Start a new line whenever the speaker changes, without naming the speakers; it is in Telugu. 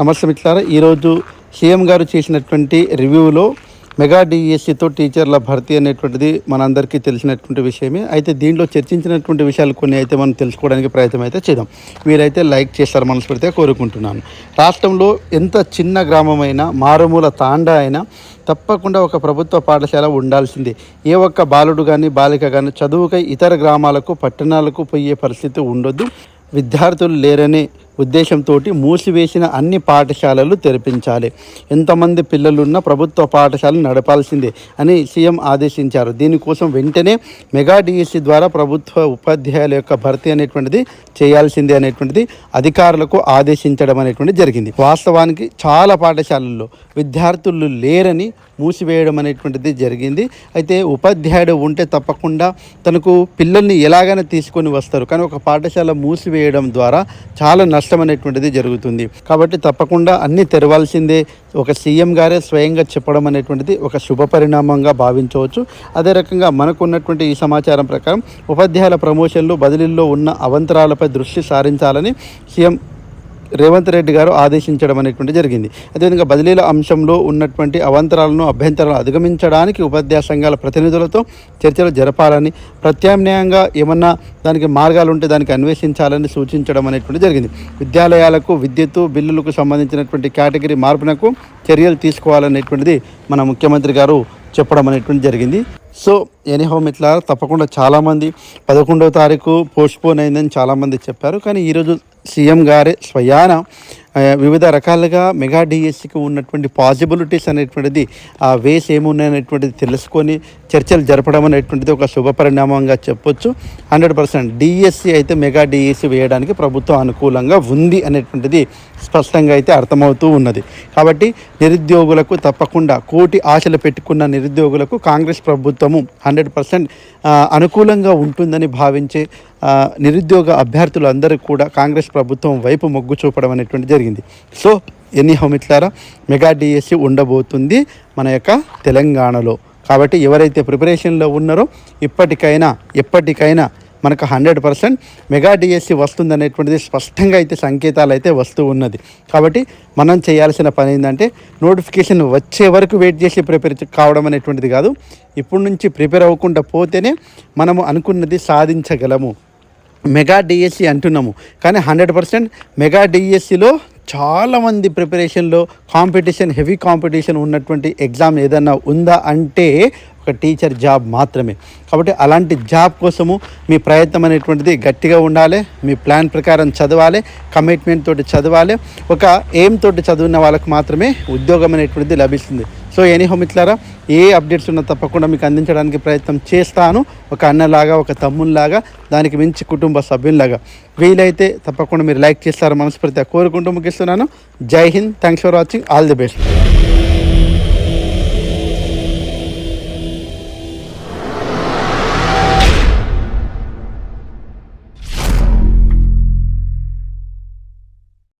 నమస్తే మిత్రులారా ఈరోజు సీఎం గారు చేసినటువంటి రివ్యూలో మెగా డిఎస్సితో టీచర్ల భర్తీ అనేటువంటిది మనందరికీ తెలిసినటువంటి విషయమే. అయితే దీంట్లో చర్చించినటువంటి విషయాలు కొన్ని అయితే మనం తెలుసుకోవడానికి ప్రయత్నం అయితే చేద్దాం. మీరైతే లైక్ చేస్తారు మనస్ఫూర్తిగా కోరుకుంటున్నాను. రాష్ట్రంలో ఎంత చిన్న గ్రామమైనా మారుమూల తాండా అయినా తప్పకుండా ఒక ప్రభుత్వ పాఠశాల ఉండాల్సిందే. ఏ ఒక్క బాలుడు కానీ బాలిక కానీ చదువుకై ఇతర గ్రామాలకు పట్టణాలకు పోయే పరిస్థితి ఉండొద్దు. విద్యార్థులు లేరనే ఉద్దేశంతో మూసివేసిన అన్ని పాఠశాలలు తెరిపించాలి. ఎంతమంది పిల్లలున్న ప్రభుత్వ పాఠశాలలు నడపాల్సిందే అని సీఎం ఆదేశించారు. దీనికోసం వెంటనే మెగా డిఎస్సి ద్వారా ప్రభుత్వ ఉపాధ్యాయుల యొక్క భర్తీ అనేటువంటిది చేయాల్సిందే అనేటువంటిది అధికారులకు ఆదేశించడం అనేటువంటిది జరిగింది. వాస్తవానికి చాలా పాఠశాలల్లో విద్యార్థులు లేరని మూసివేయడం అనేటువంటిది జరిగింది. అయితే ఉపాధ్యాయుడు ఉంటే తప్పకుండా తనకు పిల్లల్ని ఎలాగైనా తీసుకొని వస్తారు. కానీ ఒక పాఠశాల మూసివేయడం ద్వారా చాలా నష్టం అనేటువంటిది జరుగుతుంది. కాబట్టి తప్పకుండా అన్నీ తెరవాల్సిందే. ఒక సీఎం గారే స్వయంగా చెప్పడం అనేటువంటిది ఒక శుభ పరిణామంగా భావించవచ్చు. అదే రకంగా మనకు ఉన్నటువంటి ఈ సమాచారం ప్రకారం ఉపాధ్యాయుల ప్రమోషన్లు బదిలీల్లో ఉన్న అవంతరాలపై దృష్టి సారించాలని సీఎం రేవంత్ రెడ్డి గారు ఆదేశించడం అనేటువంటి జరిగింది. అదేవిధంగా బదిలీల అంశంలో ఉన్నటువంటి అవంతరాలను అభ్యంతరాలను అధిగమించడానికి ఉపాధ్యాయ సంఘాల ప్రతినిధులతో చర్చలు జరపాలని ప్రత్యామ్నాయంగా ఏమన్నా దానికి మార్గాలు ఉంటే దానికి అన్వేషించాలని సూచించడం అనేటువంటి జరిగింది. విద్యాలయాలకు విద్యుత్తు బిల్లులకు సంబంధించినటువంటి కేటగిరీ మార్పునకు చర్యలు తీసుకోవాలనేటువంటిది మన ముఖ్యమంత్రి గారు చెప్పడం అనేటువంటి జరిగింది. సో ఎనీహో ఇట్లా తప్పకుండా చాలామంది పదకొండవ తారీఖు పోస్ట్పోన్ అయిందని చాలామంది చెప్పారు. కానీ ఈరోజు సీఎం గారే స్వయాన వివిధ రకాలుగా మెగా డిఎస్సికి ఉన్నటువంటి పాసిబిలిటీస్ అనేటువంటిది ఆ వేస్ ఏమున్నాయనేటువంటిది తెలుసుకొని చర్చలు జరపడం అనేటువంటిది ఒక శుభ పరిణామంగా చెప్పొచ్చు. హండ్రెడ్ పర్సెంట్ డిఎస్సి అయితే మెగా డిఎస్సి వేయడానికి ప్రభుత్వం అనుకూలంగా ఉంది అనేటువంటిది స్పష్టంగా అయితే అర్థమవుతూ ఉన్నది. కాబట్టి నిరుద్యోగులకు తప్పకుండా కోటి ఆశలు పెట్టుకున్న నిరుద్యోగులకు కాంగ్రెస్ ప్రభుత్వము హండ్రెడ్ పర్సెంట్ అనుకూలంగా ఉంటుందని భావించే నిరుద్యోగ నిరుద్యోగ అభ్యర్థులందరూ కూడా కాంగ్రెస్ ప్రభుత్వం వైపు మొగ్గు చూపడం అనేటువంటి జరిగింది. సో ఎన్ని హోమిట్లారా? మెగా డిఎస్సి ఉండబోతుంది మన యొక్క తెలంగాణలో. కాబట్టి ఎవరైతే ప్రిపరేషన్లో ఉన్నారో ఇప్పటికైనా ఎప్పటికైనా మనకు హండ్రెడ్ పర్సెంట్ మెగా డిఎస్సి వస్తుందనేటువంటిది స్పష్టంగా అయితే సంకేతాలు అయితే వస్తూ ఉన్నది. కాబట్టి మనం చేయాల్సిన పని ఏంటంటే నోటిఫికేషన్ వచ్చే వరకు వెయిట్ చేసి ప్రిపేర్ కావడం అనేటువంటిది కాదు. ఇప్పటి నుంచి ప్రిపేర్ అవ్వకుండా పోతేనే మనము అనుకున్నది సాధించగలము. మెగా డిఎస్సి అంటున్నాము. కానీ హండ్రెడ్ పర్సెంట్ మెగా డిఎస్సిలో చాలామంది ప్రిపరేషన్లో కాంపిటీషన్ హెవీ కాంపిటీషన్ ఉన్నటువంటి ఎగ్జామ్ ఏదన్నా ఉందా అంటే ఒక టీచర్ జాబ్ మాత్రమే. కాబట్టి అలాంటి జాబ్ కోసము మీ ప్రయత్నం అనేటువంటిది గట్టిగా ఉండాలి. మీ ప్లాన్ ప్రకారం చదవాలి. కమిట్మెంట్ తోటి చదవాలి. ఒక ఎయిమ్ తోటి చదివిన వాళ్ళకు మాత్రమే ఉద్యోగం అనేటువంటిది లభిస్తుంది. సో ఎనీహో మిత్రులారా ఏ అప్డేట్స్ ఉన్నా తప్పకుండా మీకు అందించడానికి ప్రయత్నం చేస్తాను. ఒక అన్నలాగా ఒక తమ్ముల్లాగా దానికి మించి కుటుంబ సభ్యునిలాగా. వీలైతే తప్పకుండా మీరు లైక్ చేస్తారు మనస్ఫూర్తిగా కోరుకుంటూ ముగిస్తున్నాను. Jai Hind. Thanks for watching. All the best.